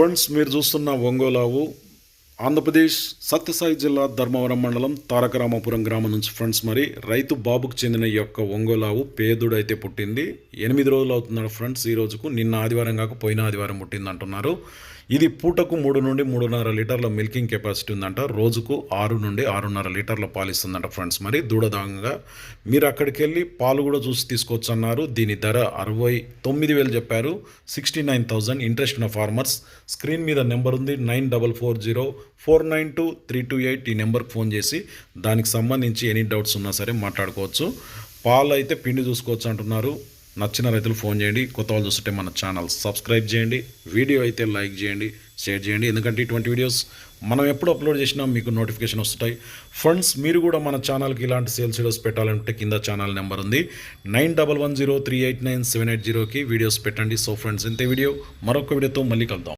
Friends మీరు చూస్తున్న ఒంగోలావు ఆంధ్రప్రదేశ్ సత్యసాయి జిల్లా ధర్మవరం మండలం తారకరామపురం గ్రామం నుంచి ఫ్రెండ్స్ మరి రైతు బాబుకు చెందిన ఈ యొక్క ఒంగోలావు పేదుడైతే పుట్టింది. ఎనిమిది రోజులు అవుతున్నాడు ఫ్రెండ్స్ ఈ రోజుకు నిన్న ఆదివారం కాక పోయిన ఆదివారం పుట్టింది అంటున్నారు ఇది పూటకు మూడు నుండి మూడున్నర లీటర్ల మిల్కింగ్ కెపాసిటీ ఉందంట. రోజుకు ఆరు నుండి ఆరున్నర లీటర్ల పాలు ఇస్తుందంట ఫ్రెండ్స్. మరి దూడదాంగా మీరు అక్కడికి వెళ్ళి పాలు కూడా చూసి తీసుకోవచ్చు అన్నారు దీని ధర అరవై తొమ్మిది వేలు చెప్పారు. సిక్స్టీ నైన్ థౌజండ్ ఇంట్రెస్ట్ ఉన్న ఫార్మర్స్. స్క్రీన్ మీద నెంబర్ ఉంది nine double four zero four nine two three two eight ఈ నెంబర్కి ఫోన్ చేసి దానికి సంబంధించి ఎనీ డౌట్స్ ఉన్నా సరే మాట్లాడుకోవచ్చు. పాలు అయితే పిండి చూసుకోవచ్చు అంటున్నారు. నచ్చిన రైతులు ఫోన్ చేయండి. కొత్త వాళ్ళు చూస్తుంటే మన ఛానల్ సబ్స్క్రైబ్ చేయండి. వీడియో అయితే లైక్ చేయండి షేర్ చేయండి. ఎందుకంటే ఇటువంటి వీడియోస్ మనం ఎప్పుడు అప్లోడ్ చేసినా మీకు నోటిఫికేషన్ వస్తాయి ఫ్రెండ్స్ మీరు కూడా మన ఛానల్కి ఇలాంటి సేల్స్ వీడియోస్ పెట్టాలంటే కింద ఛానల్ నెంబర్ ఉంది. Nine double one zero three eight nine seven eight జీరోకి వీడియోస్ పెట్టండి. సో ఫ్రెండ్స్ ఇంతే వీడియో. మరొక వీడియోతో మళ్ళీ కలుద్దాం.